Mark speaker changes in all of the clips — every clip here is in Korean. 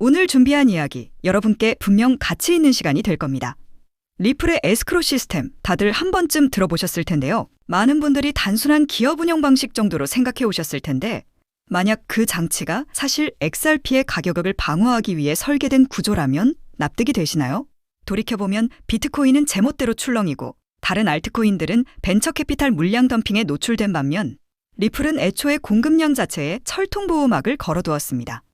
Speaker 1: 오늘 준비한 이야기 여러분께 분명 가치 있는 시간이 될 겁니다. 리플의 에스크로 시스템 다들 한 번쯤 들어보셨을 텐데요. 많은 분들이 단순한 기업 운영 방식 정도로 생각해 오셨을 텐데 만약 그 장치가 사실 XRP의 가격을 방어하기 위해 설계된 구조라면 납득이 되시나요? 돌이켜보면 비트코인은 제멋대로 출렁이고 다른 알트코인들은 벤처 캐피탈 물량 덤핑에 노출된 반면 리플은 애초에 공급량 자체에 철통보호막을 걸어두었습니다.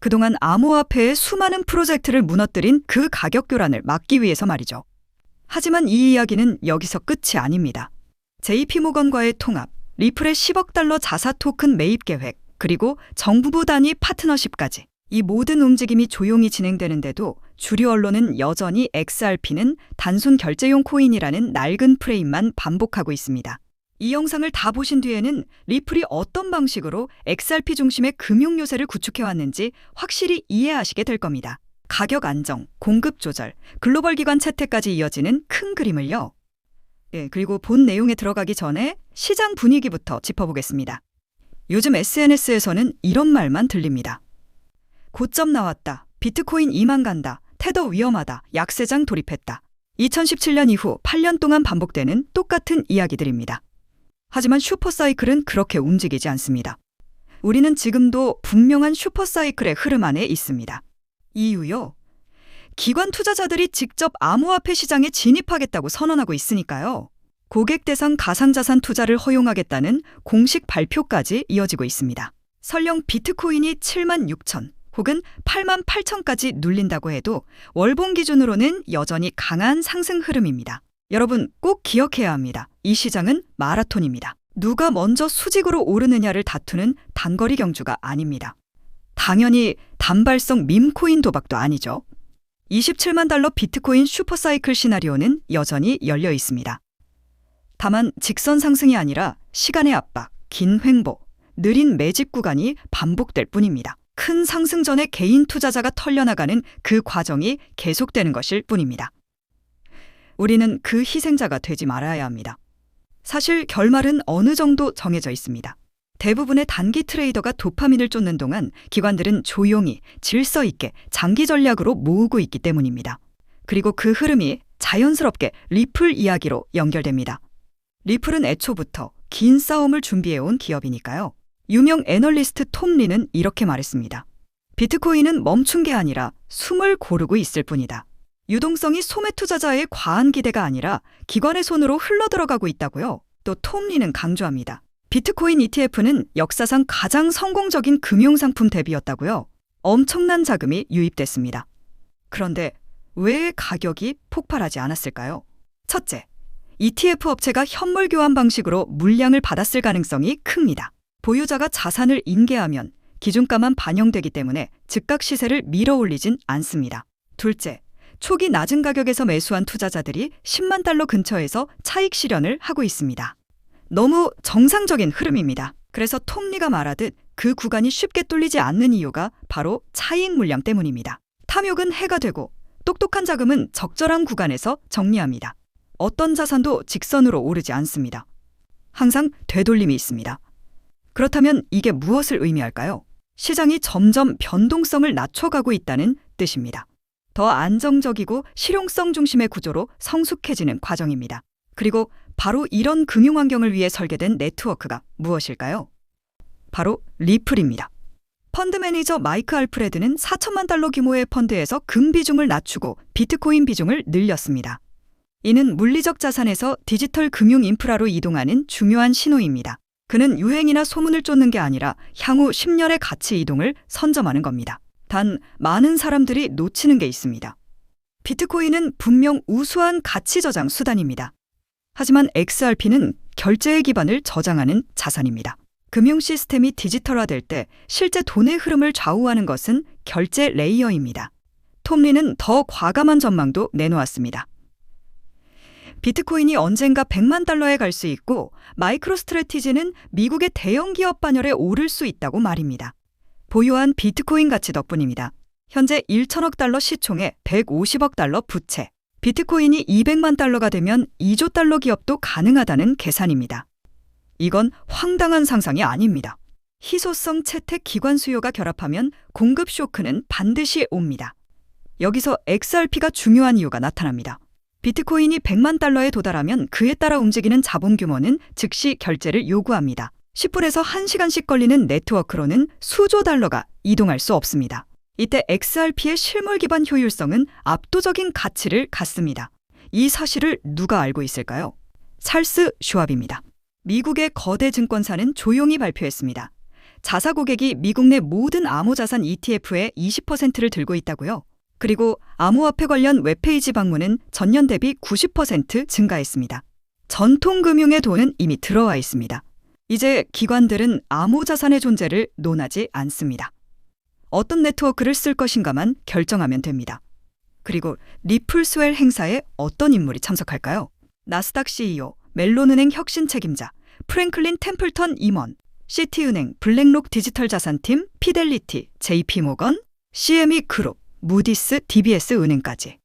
Speaker 1: 그동안 암호화폐의 수많은 프로젝트를 무너뜨린 그 가격 교란을 막기 위해서 말이죠. 하지만 이 이야기는 여기서 끝이 아닙니다. JP모건과의 통합, 리플의 10억 달러 자사 토큰 매입 계획, 그리고 정부 단위 파트너십까지 이 모든 움직임이 조용히 진행되는데도 주류 언론은 여전히 XRP는 단순 결제용 코인이라는 낡은 프레임만 반복하고 있습니다. 이 영상을 다 보신 뒤에는 리플이 어떤 방식으로 XRP 중심의 금융 요새를 구축해왔는지 확실히 이해하시게 될 겁니다. 가격 안정, 공급 조절, 글로벌 기관 채택까지 이어지는 큰 그림을요. 예, 그리고 본 내용에 들어가기 전에 시장 분위기부터 짚어보겠습니다. 요즘 SNS에서는 이런 말만 들립니다. 고점 나왔다. 비트코인 2만 간다. 테더 위험하다. 약세장 돌입했다. 2017년 이후 8년 동안 반복되는 똑같은 이야기들입니다. 하지만 슈퍼사이클은 그렇게 움직이지 않습니다. 우리는 지금도 분명한 슈퍼사이클의 흐름 안에 있습니다. 이유요. 기관 투자자들이 직접 암호화폐 시장에 진입하겠다고 선언하고 있으니까요. 고객 대상 가상자산 투자를 허용하겠다는 공식 발표까지 이어지고 있습니다. 설령 비트코인이 7만 6천 혹은 8만 8천까지 눌린다고 해도 월봉 기준으로는 여전히 강한 상승 흐름입니다. 여러분 꼭 기억해야 합니다. 이 시장은 마라톤입니다. 누가 먼저 수직으로 오르느냐를 다투는 단거리 경주가 아닙니다. 당연히 단발성 밈코인 도박도 아니죠. 27만 달러 비트코인 슈퍼사이클 시나리오는 여전히 열려 있습니다. 다만 직선 상승이 아니라 시간의 압박, 긴 횡보, 느린 매집 구간이 반복될 뿐입니다. 큰 상승 전에 개인 투자자가 털려나가는 그 과정이 계속되는 것일 뿐입니다. 우리는 그 희생자가 되지 말아야 합니다. 사실 결말은 어느 정도 정해져 있습니다. 대부분의 단기 트레이더가 도파민을 쫓는 동안 기관들은 조용히 질서 있게 장기 전략으로 모으고 있기 때문입니다. 그리고 그 흐름이 자연스럽게 리플 이야기로 연결됩니다. 리플은 애초부터 긴 싸움을 준비해온 기업이니까요. 유명 애널리스트 톰 리는 이렇게 말했습니다. 비트코인은 멈춘 게 아니라 숨을 고르고 있을 뿐이다. 유동성이 소매 투자자의 과한 기대가 아니라 기관의 손으로 흘러들어가고 있다고요. 또 톰 리는 강조합니다. 비트코인 ETF는 역사상 가장 성공적인 금융상품 대비였다고요. 엄청난 자금이 유입됐습니다. 그런데 왜 가격이 폭발하지 않았을까요? 첫째, ETF 업체가 현물 교환 방식으로 물량을 받았을 가능성이 큽니다. 보유자가 자산을 인계하면 기준가만 반영되기 때문에 즉각 시세를 밀어올리진 않습니다. 둘째, 초기 낮은 가격에서 매수한 투자자들이 10만 달러 근처에서 차익 실현을 하고 있습니다. 너무 정상적인 흐름입니다. 그래서 톰리가 말하듯 그 구간이 쉽게 뚫리지 않는 이유가 바로 차익 물량 때문입니다. 탐욕은 해가 되고 똑똑한 자금은 적절한 구간에서 정리합니다. 어떤 자산도 직선으로 오르지 않습니다. 항상 되돌림이 있습니다. 그렇다면 이게 무엇을 의미할까요? 시장이 점점 변동성을 낮춰가고 있다는 뜻입니다. 더 안정적이고 실용성 중심의 구조로 성숙해지는 과정입니다. 그리고 바로 이런 금융 환경을 위해 설계된 네트워크가 무엇일까요? 바로 리플입니다. 펀드 매니저 마이크 알프레드는 4천만 달러 규모의 펀드에서 금 비중을 낮추고 비트코인 비중을 늘렸습니다. 이는 물리적 자산에서 디지털 금융 인프라로 이동하는 중요한 신호입니다. 그는 유행이나 소문을 쫓는 게 아니라 향후 10년의 가치 이동을 선점하는 겁니다. 단 많은 사람들이 놓치는 게 있습니다. 비트코인은 분명 우수한 가치 저장 수단입니다. 하지만 XRP는 결제의 기반을 저장하는 자산입니다. 금융 시스템이 디지털화될 때 실제 돈의 흐름을 좌우하는 것은 결제 레이어입니다. 톰리는 더 과감한 전망도 내놓았습니다. 비트코인이 언젠가 100만 달러에 갈 수 있고 마이크로 스트레티지는 미국의 대형 기업 반열에 오를 수 있다고 말입니다. 보유한 비트코인 가치 덕분입니다. 현재 1천억 달러 시총에 150억 달러 부채. 비트코인이 200만 달러가 되면 2조 달러 기업도 가능하다는 계산입니다. 이건 황당한 상상이 아닙니다. 희소성 채택 기관 수요가 결합하면 공급 쇼크는 반드시 옵니다. 여기서 XRP가 중요한 이유가 나타납니다. 비트코인이 100만 달러에 도달하면 그에 따라 움직이는 자본 규모는 즉시 결제를 요구합니다. 10분에서 1시간씩 걸리는 네트워크로는 수조 달러가 이동할 수 없습니다. 이때 XRP의 실물 기반 효율성은 압도적인 가치를 갖습니다. 이 사실을 누가 알고 있을까요? 찰스 슈왑입니다. 미국의 거대 증권사는 조용히 발표했습니다. 자사 고객이 미국 내 모든 암호자산 ETF의 20%를 들고 있다고요. 그리고 암호화폐 관련 웹페이지 방문은 전년 대비 90% 증가했습니다. 전통 금융의 돈은 이미 들어와 있습니다. 이제 기관들은 암호 자산의 존재를 논하지 않습니다. 어떤 네트워크를 쓸 것인가만 결정하면 됩니다. 그리고 리플스웰 행사에 어떤 인물이 참석할까요? 나스닥 CEO, 멜론은행 혁신 책임자, 프랭클린 템플턴 임원, 시티은행, 블랙록 디지털 자산팀, 피델리티, JP모건, CME 그룹, 무디스, DBS 은행까지.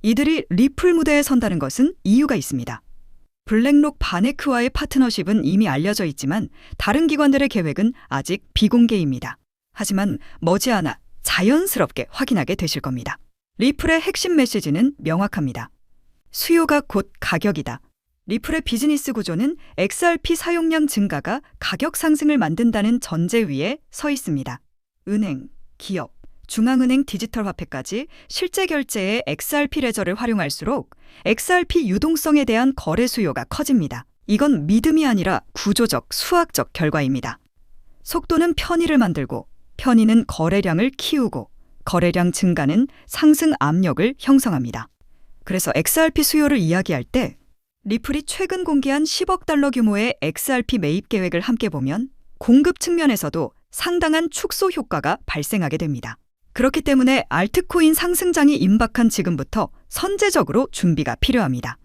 Speaker 1: 이들이 리플 무대에 선다는 것은 이유가 있습니다. 블랙록 바네크와의 파트너십은 이미 알려져 있지만 다른 기관들의 계획은 아직 비공개입니다. 하지만 머지않아 자연스럽게 확인하게 되실 겁니다. 리플의 핵심 메시지는 명확합니다. 수요가 곧 가격이다. 리플의 비즈니스 구조는 XRP 사용량 증가가 가격 상승을 만든다는 전제 위에 서 있습니다. 은행, 기업, 중앙은행 디지털 화폐까지 실제 결제에 XRP 레저를 활용할수록 XRP 유동성에 대한 거래 수요가 커집니다. 이건 믿음이 아니라 구조적, 수학적 결과입니다. 속도는 편의를 만들고 편의는 거래량을 키우고 거래량 증가는 상승 압력을 형성합니다. 그래서 XRP 수요를 이야기할 때 리플이 최근 공개한 10억 달러 규모의 XRP 매입 계획을 함께 보면 공급 측면에서도 상당한 축소 효과가 발생하게 됩니다. 그렇기 때문에 알트코인 상승장이 임박한 지금부터 선제적으로 준비가 필요합니다.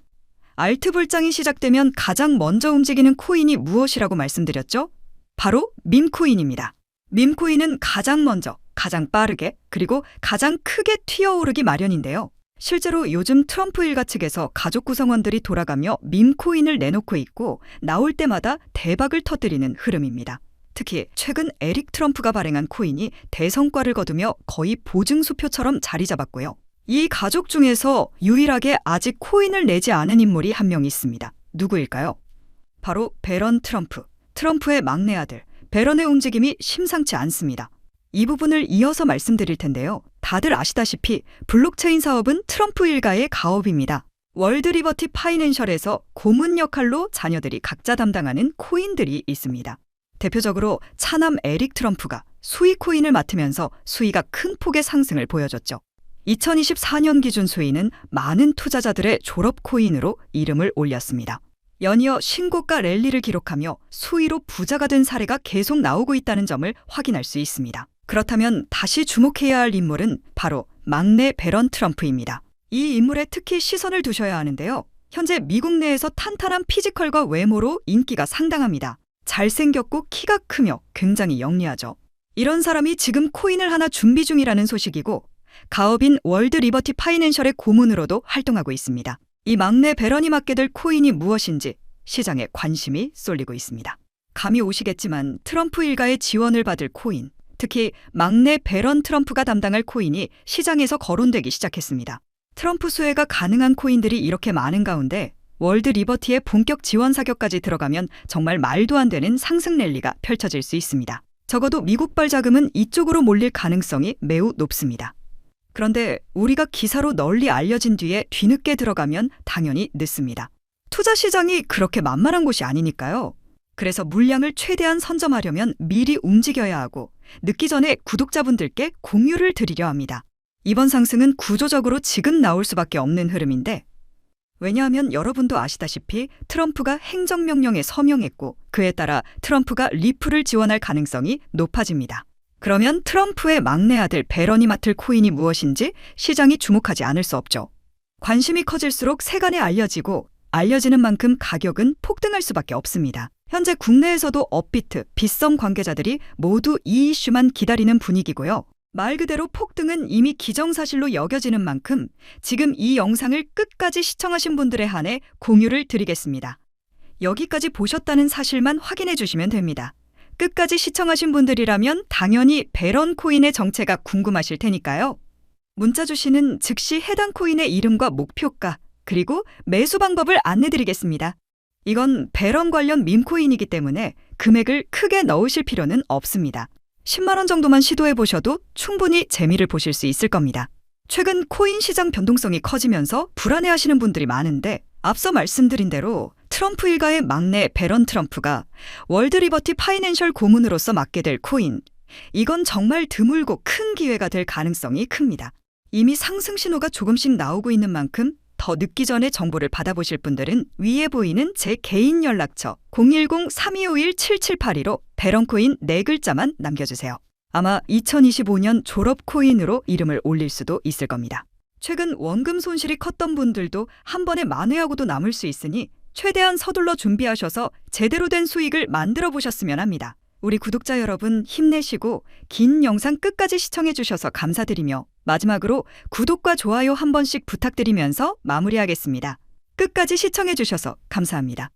Speaker 1: 알트 불장이 시작되면 가장 먼저 움직이는 코인이 무엇이라고 말씀드렸죠? 바로 밈코인입니다. 밈코인은 가장 먼저, 가장 빠르게, 그리고 가장 크게 튀어오르기 마련인데요. 실제로 요즘 트럼프 일가 측에서 가족 구성원들이 돌아가며 밈코인을 내놓고 있고 나올 때마다 대박을 터뜨리는 흐름입니다. 특히 최근 에릭 트럼프가 발행한 코인이 대성과를 거두며 거의 보증수표처럼 자리 잡았고요. 이 가족 중에서 유일하게 아직 코인을 내지 않은 인물이 한 명 있습니다. 누구일까요? 바로 베런 트럼프. 트럼프의 막내 아들. 베런의 움직임이 심상치 않습니다. 이 부분을 이어서 말씀드릴 텐데요. 다들 아시다시피 블록체인 사업은 트럼프 일가의 가업입니다. 월드 리버티 파이낸셜에서 고문 역할로 자녀들이 각자 담당하는 코인들이 있습니다. 대표적으로 차남 에릭 트럼프가 수익 코인을 맡으면서 수위가 큰 폭의 상승을 보여줬죠. 2024년 기준 수위는 많은 투자자들의 졸업 코인으로 이름을 올렸습니다. 연이어 신고가 랠리를 기록하며 수위로 부자가 된 사례가 계속 나오고 있다는 점을 확인할 수 있습니다. 그렇다면 다시 주목해야 할 인물은 바로 막내 베런 트럼프입니다. 이 인물에 특히 시선을 두셔야 하는데요. 현재 미국 내에서 탄탄한 피지컬과 외모로 인기가 상당합니다. 잘생겼고 키가 크며 굉장히 영리하죠. 이런 사람이 지금 코인을 하나 준비 중이라는 소식이고 가업인 월드 리버티 파이낸셜의 고문으로도 활동하고 있습니다. 이 막내 베런이 맡게 될 코인이 무엇인지 시장에 관심이 쏠리고 있습니다. 감이 오시겠지만 트럼프 일가의 지원을 받을 코인, 특히 막내 베런 트럼프가 담당할 코인이 시장에서 거론되기 시작했습니다. 트럼프 수혜가 가능한 코인들이 이렇게 많은 가운데 월드 리버티의 본격 지원 사격까지 들어가면 정말 말도 안 되는 상승 랠리가 펼쳐질 수 있습니다. 적어도 미국발 자금은 이쪽으로 몰릴 가능성이 매우 높습니다. 그런데 우리가 기사로 널리 알려진 뒤에 뒤늦게 들어가면 당연히 늦습니다. 투자 시장이 그렇게 만만한 곳이 아니니까요. 그래서 물량을 최대한 선점하려면 미리 움직여야 하고 늦기 전에 구독자분들께 공유를 드리려 합니다. 이번 상승은 구조적으로 지금 나올 수밖에 없는 흐름인데 왜냐하면 여러분도 아시다시피 트럼프가 행정명령에 서명했고 그에 따라 트럼프가 리플을 지원할 가능성이 높아집니다. 그러면 트럼프의 막내 아들 베런이 맡을 코인이 무엇인지 시장이 주목하지 않을 수 없죠. 관심이 커질수록 세간에 알려지고 알려지는 만큼 가격은 폭등할 수밖에 없습니다. 현재 국내에서도 업비트, 빗썸 관계자들이 모두 이 이슈만 기다리는 분위기고요. 말 그대로 폭등은 이미 기정사실로 여겨지는 만큼 지금 이 영상을 끝까지 시청하신 분들에 한해 공유를 드리겠습니다. 여기까지 보셨다는 사실만 확인해 주시면 됩니다. 끝까지 시청하신 분들이라면 당연히 베런 코인의 정체가 궁금하실 테니까요. 문자 주시는 즉시 해당 코인의 이름과 목표가 그리고 매수 방법을 안내 드리겠습니다. 이건 베런 관련 밈코인이기 때문에 금액을 크게 넣으실 필요는 없습니다. 10만 원 정도만 시도해 보셔도 충분히 재미를 보실 수 있을 겁니다. 최근 코인 시장 변동성이 커지면서 불안해 하시는 분들이 많은데 앞서 말씀드린 대로 트럼프 일가의 막내 베런 트럼프가 월드 리버티 파이낸셜 고문으로서 맡게 될 코인. 이건 정말 드물고 큰 기회가 될 가능성이 큽니다. 이미 상승 신호가 조금씩 나오고 있는 만큼 더 늦기 전에 정보를 받아보실 분들은 위에 보이는 제 개인 연락처 010-3251-7782로 베런코인 네 글자만 남겨주세요. 아마 2025년 졸업 코인으로 이름을 올릴 수도 있을 겁니다. 최근 원금 손실이 컸던 분들도 한 번에 만회하고도 남을 수 있으니 최대한 서둘러 준비하셔서 제대로 된 수익을 만들어 보셨으면 합니다. 우리 구독자 여러분 힘내시고 긴 영상 끝까지 시청해 주셔서 감사드리며 마지막으로 구독과 좋아요 한 번씩 부탁드리면서 마무리하겠습니다. 끝까지 시청해 주셔서 감사합니다.